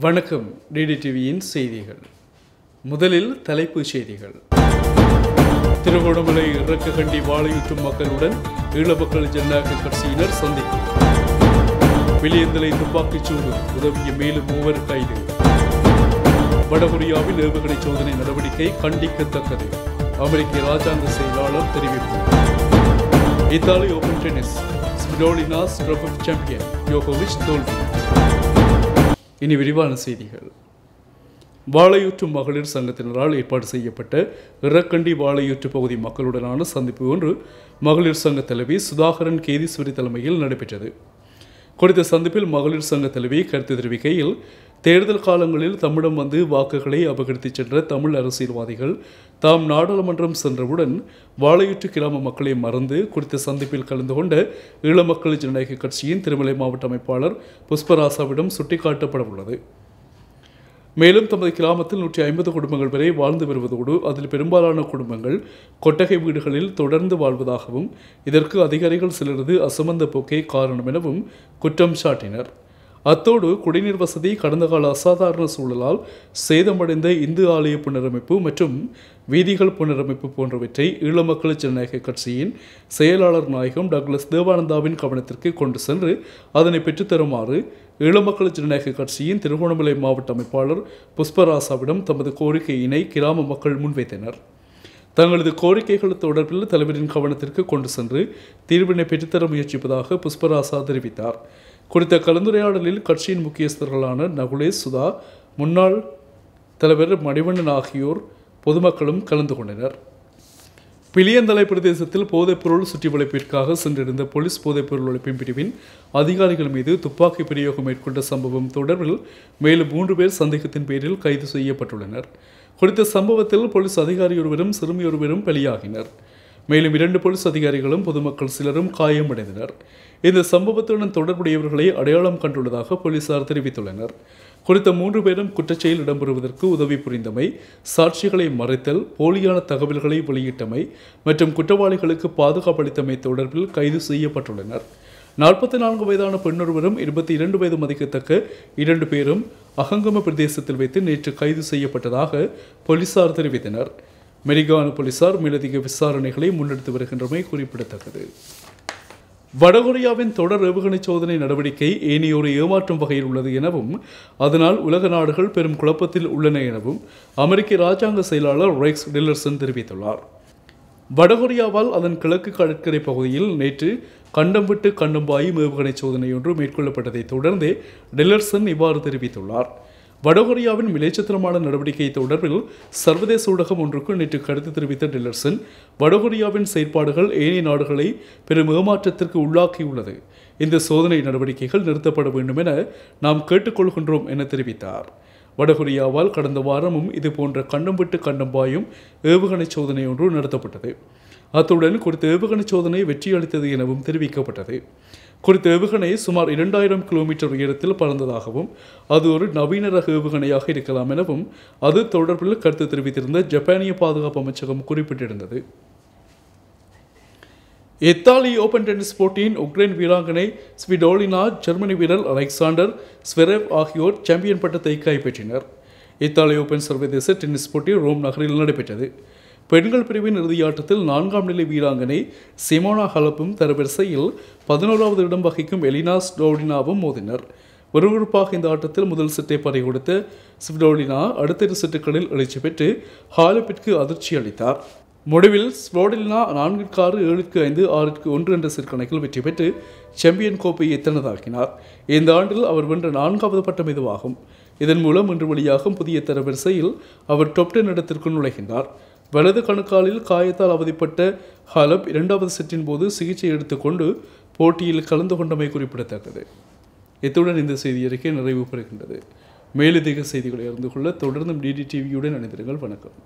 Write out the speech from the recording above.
வணக்கம். டிடி டிவியின் செய்திகள். முதலில் தலைப்புச் செய்திகள். திருகோணமலை இறக்ககண்டி வாழையுற்றும் மக்களுடன் ஈழ மக்கள் ஜனநாயக கட்சியினர் சந்திப்பு. வெளியந்தலை துப்பாக்கிச் சூடு உதவிய மேலும் மூவர் கைது. வடகொரியாவில் ஏவுகணை சோதனை நடவடிக்கை கண்டிக்கத்தக்கது. அமெரிக்க ராஜாங்க செயலாளர் தெரிவிப்பு. Italy open tennis. Svitolina Struff champion. யோகோவிச் தோல்வி. இனி விரிவான செய்திகள். வாழையூற்று மகளிர் சங்கத்தினரால் ஏற்பாடு செய்யப்பட்ட இறக்கண்டி வாழையூற்று பகுதி மக்களுடனான சந்திப்பு ஒன்று மகளிர் சங்க தலைவி சுதாகரன் கேதீஸ்வரி தலைமையில் நடைபெற்றது. குறித்த சந்திப்பில் மகளிர் சங்க தலைவி கருத்து தெரிவிக்கையில் தேர்தல் காலங்களில் தம்மிடம் வந்து வாக்குகளை அபகரித்துச் சென்ற தமிழ் அரசியல்வாதிகள் தாம் நாடாளுமன்றம் சென்றவுடன் வாழையுற்று கிராம மக்களை மறந்து குறித்த சந்திப்பில் கலந்து கொண்ட ஈழ மக்கள் ஜனநாயக கட்சியின் திருமலை மாவட்ட அமைப்பாளர் புஷ்பராசாவிடம் சுட்டிக்காட்டப்பட உள்ளது மேலும் தமது கிராமத்தில் நூற்றி ஐம்பது குடும்பங்கள் வரை வாழ்ந்து வருவதோடு அதில் பெரும்பாலான குடும்பங்கள் கொட்டகை வீடுகளில் தொடர்ந்து வாழ்வதாகவும் இதற்கு அதிகாரிகள் சிலரது அசமந்த போக்கே காரணம் எனவும் குற்றம் சாட்டினர். அத்தோடு குடிநீர் வசதி கடந்த கால அசாதாரண சூழலால் சேதமடைந்த இந்து ஆலய புனரமைப்பு மற்றும் வீதிகள் புனரமைப்பு போன்றவற்றை ஈழ மக்கள் ஜனநாயக கட்சியின் செயலாளர் நாயகம் டக்ளஸ் தேவானந்தாவின் கவனத்திற்கு கொண்டு சென்று அதனை பெற்றுத்தருமாறு ஈழ மக்கள் ஜனநாயக கட்சியின் திருகோணமலை மாவட்ட அமைப்பாளர் புஷ்பராசாவிடம் தமது கோரிக்கையினை கிராம மக்கள் முன்வைத்தனர். தங்களது கோரிக்கைகள் தொடர்பில் தலைவரின் கவனத்திற்கு கொண்டு சென்று தீர்வினை பெற்றுத்தர முயற்சிப்பதாக புஷ்பராசா தெரிவித்தார். குறித்த கலந்துரையாடலில் கட்சியின் முக்கியஸ்தர்களான நகுலேஷ் சுதா முன்னாள் தலைவர் மணிவண்ணன் ஆகியோர் பொதுமக்களும் கலந்து கொண்டனர். பிளியந்தலை பிரதேசத்தில் போதைப்பொருள் சுற்றி வளைப்பிற்காக சென்றிருந்த போலீஸ் போதைப்பொருள் ஒழிப்பின் பிரிவின் அதிகாரிகள் மீது துப்பாக்கி பிரயோகம் மேற்கொண்ட சம்பவம் தொடர்பில் மேலும் மூன்று பேர் சந்தேகத்தின் பேரில் கைது செய்யப்பட்டுள்ளனர். குறித்த சம்பவத்தில் போலீஸ் அதிகாரியொருவரும் சிறுமியொருவரும் பலியாகினர். மேலும் இரண்டு போலீஸ் அதிகாரிகளும் பொதுமக்கள் சிலரும் காயமடைந்தனர். இந்த சம்பவத்துடன் தொடர்புடையவர்களை அடையாளம் கண்டுள்ளதாக போலீசார் தெரிவித்துள்ளனர். குறித்த மூன்று பேரும் குற்றச்செயல் இடம்பெறுவதற்கு உதவி புரிந்தமை சாட்சிகளை மறைத்தல் போலியான தகவல்களை வெளியிட்டமை மற்றும் குற்றவாளிகளுக்கு பாதுகாப்பளித்தமை தொடர்பில் கைது செய்யப்பட்டுள்ளனர். நாற்பத்தி நான்கு வயதான பெண்ணொருவரும் இருபத்தி இரண்டு வயது மதிக்கத்தக்க இரண்டு பேரும் அகங்கம பிரதேசத்தில் வைத்து நேற்று கைது செய்யப்பட்டதாக போலீசார் தெரிவித்தனர். மெரிகான போலீசார் மேலதிக விசாரணைகளை முன்னெடுத்து வருகின்றமை குறிப்பிடத்தக்கது. வடகொரியாவின் தொடர் ஏவுகணை சோதனை நடவடிக்கை ஏனையோரை ஏமாற்றும் வகையில் உள்ளது எனவும் அதனால் உலக நாடுகள் பெரும் குழப்பத்தில் உள்ளன எனவும் அமெரிக்க இராஜாங்க செயலாளர் ரெக்ஸ் டில்லர்சன் தெரிவித்துள்ளார். வடகொரியாவால் அதன் கிழக்கு கடற்கரை பகுதியில் நேற்று கண்டம் விட்டு கண்டம் பாயும் ஏவுகணை சோதனை ஒன்று மேற்கொள்ளப்பட்டதை தொடர்ந்தே டில்லர்சன் இவ்வாறு தெரிவித்துள்ளார். வடகொரியாவின் விளைச்சத்திரமான நடவடிக்கை தொடர்பில் சர்வதேச ஊடகம் ஒன்றுக்கு நேற்று கருத்து தெரிவித்த டில்லர்சன் வடகொரியாவின் செயற்பாடுகள் ஏனைய நாடுகளை பெரும் ஏமாற்றத்திற்கு உள்ளாக்கியுள்ளது. இந்த சோதனை நடவடிக்கைகள் நிறுத்தப்பட வேண்டும் என நாம் கேட்டுக்கொள்கின்றோம் என தெரிவித்தார். வடகொரியாவால் கடந்த வாரமும் இது போன்ற கண்டம் விட்டு கண்டம் பாயும் ஏவுகணை சோதனை ஒன்று நடத்தப்பட்டது. அத்துடன் குறித்த ஏவுகணை சோதனை வெற்றியளித்தது எனவும் தெரிவிக்கப்பட்டது. குறித்த ஏவுகணை சுமார் இரண்டாயிரம் கிலோமீட்டர் உயரத்தில் பறந்ததாகவும் அது ஒரு நவீன ரக ஏவுகணையாக இருக்கலாம் எனவும் அது தொடர்பில் கருத்து தெரிவித்திருந்த ஜப்பானிய பாதுகாப்பு அமைச்சகம் குறிப்பிட்டிருந்தது. இத்தாலி ஓபன் டென்னிஸ் போட்டியின் உக்ரைன் வீராங்கனை ஸ்விடோலினா ஜெர்மனி வீரர் அலெக்சாண்டர் ஸ்வெரேவ் ஆகியோர் சாம்பியன் பட்டத்தை கைப்பற்றினர். இத்தாலி ஓபன் சர்வதேச டென்னிஸ் போட்டி ரோம் நகரில் நடைபெற்றது. பெண்கள் பிரிவின் இறுதியாட்டத்தில் நான்காம் நிலை வீராங்கனை சிமோனா ஹலப்பும் தரவரிசையில் பதினோராவது இடம் வகிக்கும் எலினா ஸ்டோடினாவும் மோதினர். விறுவிறுப்பாக இந்த ஆட்டத்தில் முதல் செட்டை பறி கொடுத்த ஸ்விடோலினா அடுத்த இரு செட்டுகளில் எழுச்சி பெற்று ஹாலப்பிற்கு அதிர்ச்சி அளித்தார். முடிவில் ஸ்வோடில்னா நான்கிற்கு ஆறு ஏழுக்கு ஐந்து ஆறுக்கு ஒன்று என்ற சிற்கணக்கில் வெற்றி பெற்று சாம்பியன் கோப்பையை தனதாக்கினார் இந்த ஆண்டில் அவர் வென்ற நான்காவது பட்டம் இதுவாகும். இதன் மூலம் இன்று வெளியாகும் புதிய தரவரிசையில் அவர் டாப் டென் இடத்திற்குள் நுழைகின்றார். வலது கணுக்காலில் காயத்தால் அவதிப்பட்ட ஹலப் இரண்டாவது செட்டின் போது சிகிச்சை எடுத்துக்கொண்டு போட்டியில் கலந்து கொண்டமை குறிப்பிடத்தக்கது. இத்துடன் இந்த செய்தி அறிக்கை நிறைவு பெறுகின்றது. மேலதிக செய்திகளை அறிந்து கொள்ள தொடர்ந்தும் டிடி டிவியுடன் இணைந்திருங்கள். வணக்கம்.